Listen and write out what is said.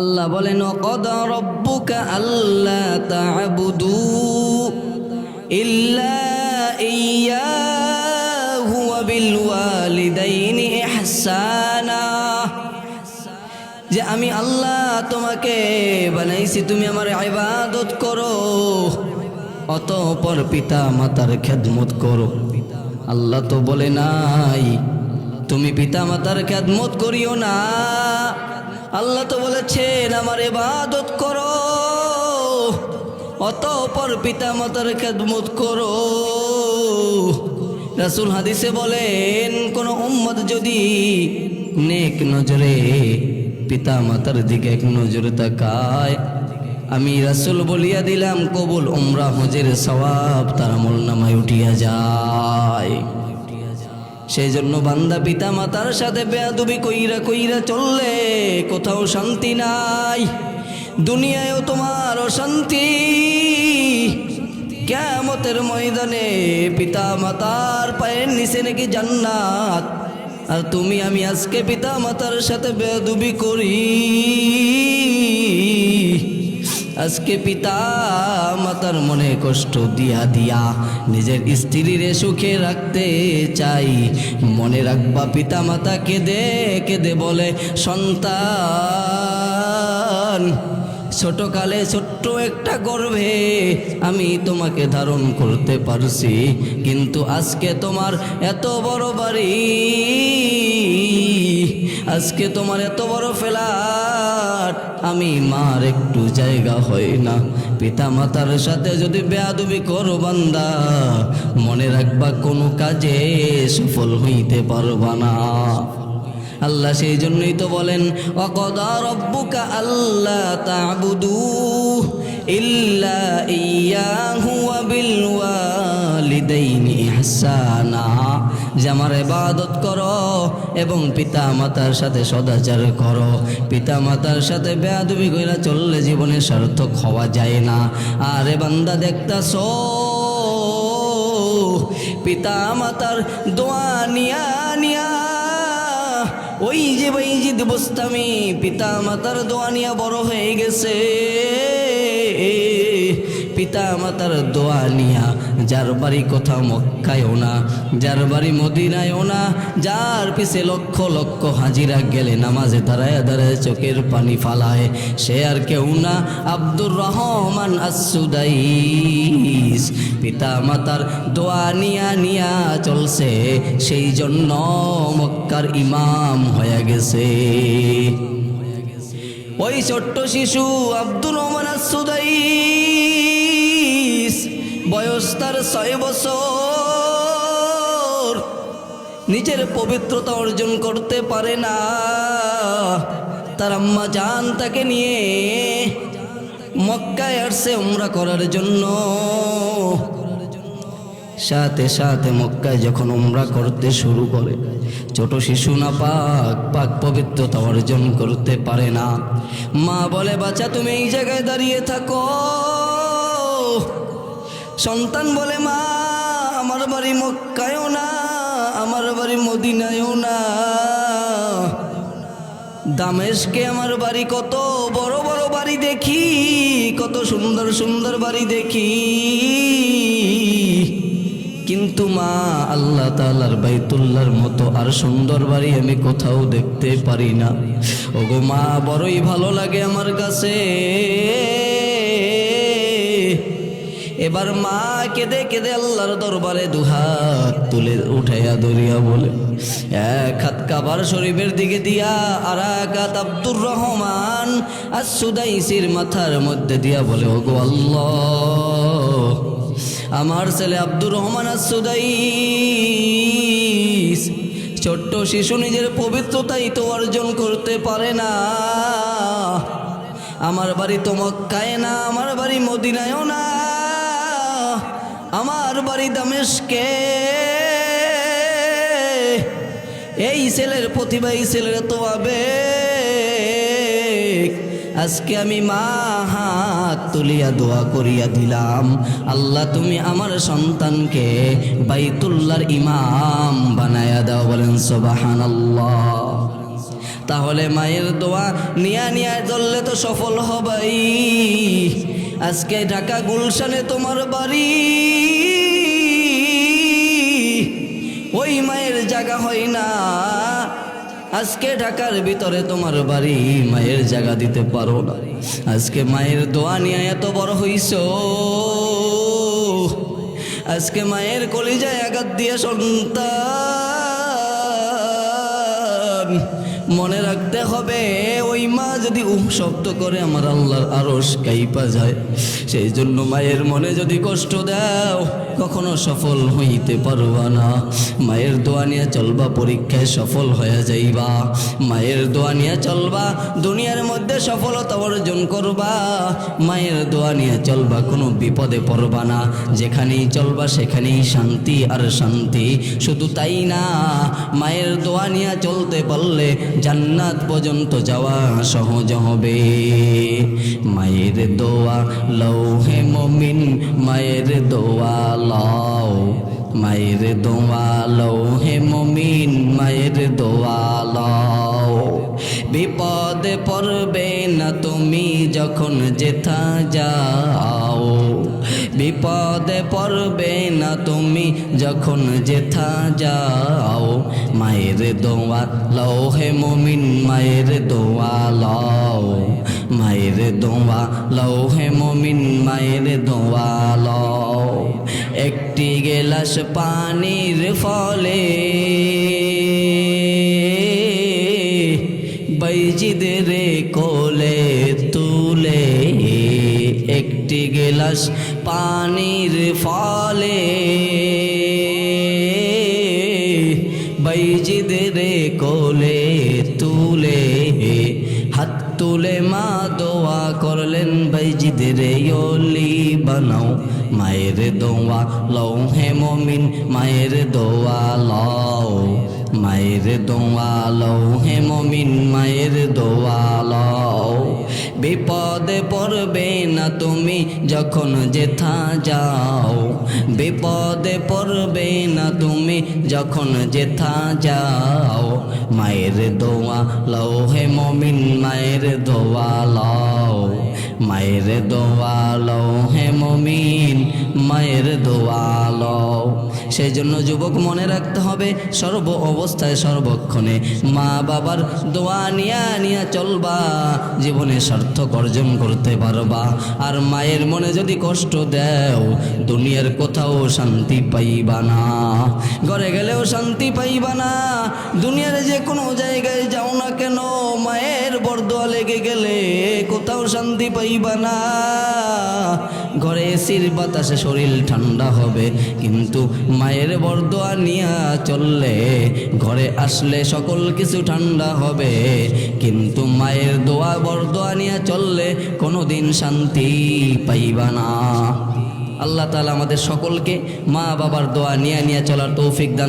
আল্লাহ বলেন আল্লাহ ইল্লা যে আমি আল্লাহ তোমাকে বানাইছি, তুমি আমার ইবাদত করো, অতঃপর পিতা মাতার খেদমত করো। আল্লাহ তো বলে নাই, তুমি পিতা মাতার খেদমত করিও না। আল্লাহ তো বলেছেন, আমার ইবাদত করো, অতঃপর পিতা মাতার খেদমত করো। রাসুল হাদিসে বলেন, কোন উম্মত যদি নেক নজরে পিতা মাতার দিকে এক নজরে তাকায়, আমি রাসুল বলিয়া দিলাম, কবুল, উমরা, হজের সওয়াব তার আমল নামায় উঠিয়া যায়। সেই জন্য বান্দা পিতা মাতার সাথে বেয়াদুবি কইরা কইরা চললে কোথাও শান্তি নাই। দুনিয়ায়ও তোমার অশান্তি। কেমতের ময়দানে পিতা মাতার পায়ের নিচে নাকি জান্নাত। আর তুমি, আমি আজকে পিতা মাতার সাথে বেয়াদুবি করি। আজকে পিতা মাতার মনে কষ্ট দিয়া দিয়া নিজের স্ত্রীরে সুখে রাখতে চাই। মনে রাখবা পিতা মাতা কেঁদে কেঁদে বলে, সন্তান ছোটকালে ছোট্ট একটা গর্ভে আমি তোমাকে ধারণ করতে পারছি। কিন্তু আজকে তোমার এত বড় বাড়ি, আজকে তোমার এত বড় ফ্ল্যাট, আমি মার একটু জায়গা হয় না। পিতা মাতার সাথে যদি বেয়াদুবি করো বান্দা, মনে রাখবা কোনো কাজে সফল হইতে পারবা না। আল্লাহ সেই জন্যই তো বলেন, অকদা আল্লাহ তা'বুদু ইল্লা যে আমার ইবাদত করো এবং পিতা মাতার সাথে সদাচার করো। পিতা মাতার সাথে বেয়াদবি কইরা চললে জীবনে সার্থক হওয়া যায় না। আরে বান্দা দেখতাছো? পিতা মাতার দোয়া নিয়া নিয়া ওই যে বাইজিদ বস্তামি পিতা মাতার দোয়া নিয়া বড় হয়ে গেছে। পিতা মাতার দোয়া নিয়া যার বাড়ি কোথাও মক্কায়ও না, যার বাড়ি মদিনায়ও না, যার পিছে লক্ষ লক্ষ হাজিরা গেলে নামাজে দাঁড়ায় দাঁড়ায় চোখের পানি ফালায়, সে আর কেউ না। আব্দুর রহমান আসুদাইস পিতা মাতার দোয়া নিয়া নিয়া চলছে, সেই জন্য মক্কার ইমাম হয়ে গেছে। ওই ছোট্ট শিশু আব্দুর রহমান আসুদাইস বয়স তার ছয় বছর। নিজের পবিত্রতা অর্জন করতে পারে না। তার আম্মা জান তাকে নিয়ে মক্কায় আসছে উমরা করার জন্য। সাথে সাথে মক্কায় যখন উমরা করতে শুরু করে, ছোট শিশু না পাক পাক পবিত্রতা অর্জন করতে পারে না। মা বলে, বাচ্চা, তুমি এই জায়গায় দাঁড়িয়ে থাকো। সন্তান বলে মা, আমার বাড়ি মক্কায়ও না, আমার বাড়ি মদিনায়ও না। দামেশকে আমার বাড়ি কত বড় বড় বাড়ি দেখি, কত সুন্দর সুন্দর বাড়ি দেখি। কিন্তু মা, আল্লাহ তালার বাইতুল্লার মতো আর সুন্দর বাড়ি আমি কোথাও দেখতে পারি না। ওগো মা, বড়ই ভালো লাগে আমার কাছে। এবার মা কেঁদে কেঁদে আল্লাহর দরবারে দুহাত তুলে উঠাইয়া দরিয়া বলে, এক হাত কাবার শরীফের দিকে দিয়া আর এক হাত আব্দুর রহমান আর সুদাইসির মাথার মধ্যে দিয়া বলে, ওগো আল্লাহ, আমার ছেলে আব্দুর রহমান আর সুদাইস, ছোট্ট শিশু নিজের পবিত্রতাই তো অর্জন করতে পারে না। আমার বাড়ি তো মক্কায় না, আমার বাড়ি মদিনায়ও না। আমার বাড়ি দামেশকে। এই ছেলের প্রতিভা, এই ছেলের তো আবেগ। আজকে আমি মা হাত তুলিয়া দোয়া করিয়া দিলাম। আল্লাহ, তুমি আমার সন্তানকে বাইতুল্লার ইমাম বানায়া দাও, বলেন সোবাহান আল্লাহ তাহলে মায়ের দোয়া নিয়া নিয়া চললে তো সফল হবাই। আজকে ঢাকা গুলশানে তোমার বাড়ি। ওই মায়ের জায়গা হয় না। আজকে ঢাকার ভিতরে তোমার বাড়ি, মায়ের জায়গা দিতে পারো না। আজকে মায়ের দোয়া নিয়ে এত বড় হইছ। আজকে মায়ের কলিজায় আঘাত দিয়ে সন্তান। মনে রাখতে হবে, ওই মা যদি উহ শব্দ করে আমার আল্লাহর আরস কাইপা যায় সেই জন্য মায়ের মনে যদি কষ্ট দাও, কখনো সফল হইতে পারবা না। মায়ের দোয়া নিয়ে চলবা, পরীক্ষায় সফল হয়ে যাইবা। মায়ের দোয়া নিয়ে চলবা, দুনিয়ার মধ্যে সফলতা অর্জন করবা। মায়ের দোয়া নিয়ে চলবা, কোনো বিপদে পড়বা না। যেখানেই চলবা, সেখানেই শান্তি আর শান্তি। শুধু তাই না, মায়ের দোয়া নিয়ে চলতে পারলে জান্নাত পর্যন্ত যাওয়া সহজ হবে। মায়ের দোয়া, লৌহে মমিন, মায়ের দোয়া, লও। মায়ের দোয়া, লৌহে মমিন, মায়ের দোয়া, লও। বিপদে পড়বে না তুমি যখন যেথা যাও। বিপদে পড়বে না তুমি যখন যেথা যাও। মায়ের দোয়া লও হে মমিন, মায়ের দোয়া লও। মায়ের দোয়া লও হে মমিন, মায়ের দোয়া লও। একটি গেলাস পানির ফলে বাইজিদের কোলে তুলে, একটি গেলাস পানির ফলে কোলে তুলে হাত তুলে মা দোয়া করলেন বাইজিদের অলি বানাও। মায়ের দোয়া লও হে মমিন, মায়ের দোয়া লও। মায়ের দোয়া লও হে মমিন, মায়ের দোয়া লও। বিপদে পড়বে না তুমি যখন যেথা যাও। বিপদে পড়বে না তুমি যখন যেথা যাও। মায়ের দোয়া লও হে মমিন, মায়ের দোয়া লও। মায়ের দোয়া লও হে মমিন, মায়ের দোয়া লও সেই জন্য যুবক মনে রাখতে হবে, সর্ব অবস্থায়, সর্বক্ষণে মা বাবার দোয়া নিয়া নিয়া চলবা, জীবনে সার্থক অর্জন করতে পারবা। আর মায়ের মনে যদি কষ্ট দেও, দুনিয়ার কোথাও শান্তি পাইবা না। ঘরে গেলেও শান্তি পাইবা না। দুনিয়ার যে কোনো জায়গায় যাও না কেন, মায়ের বরদোয়া লেগে গেলে কোথাও শান্তি পাইবা না। ঘরে এসির বাতাসে শরীর ঠান্ডা হবে, কিন্তু মায়ের বরদোয়া নিয়া চললে ঘরে আসলে সকল কিছু ঠান্ডা হবে। কিন্তু মায়ের দোয়া, বরদোয়া নিয়া চললে কোনো দিন শান্তি পাইবা না। আল্লাহ তালা আমাদের সকলকে মা বাবার দোয়া নিয়ে নিয়ে চলার তৌফিক দান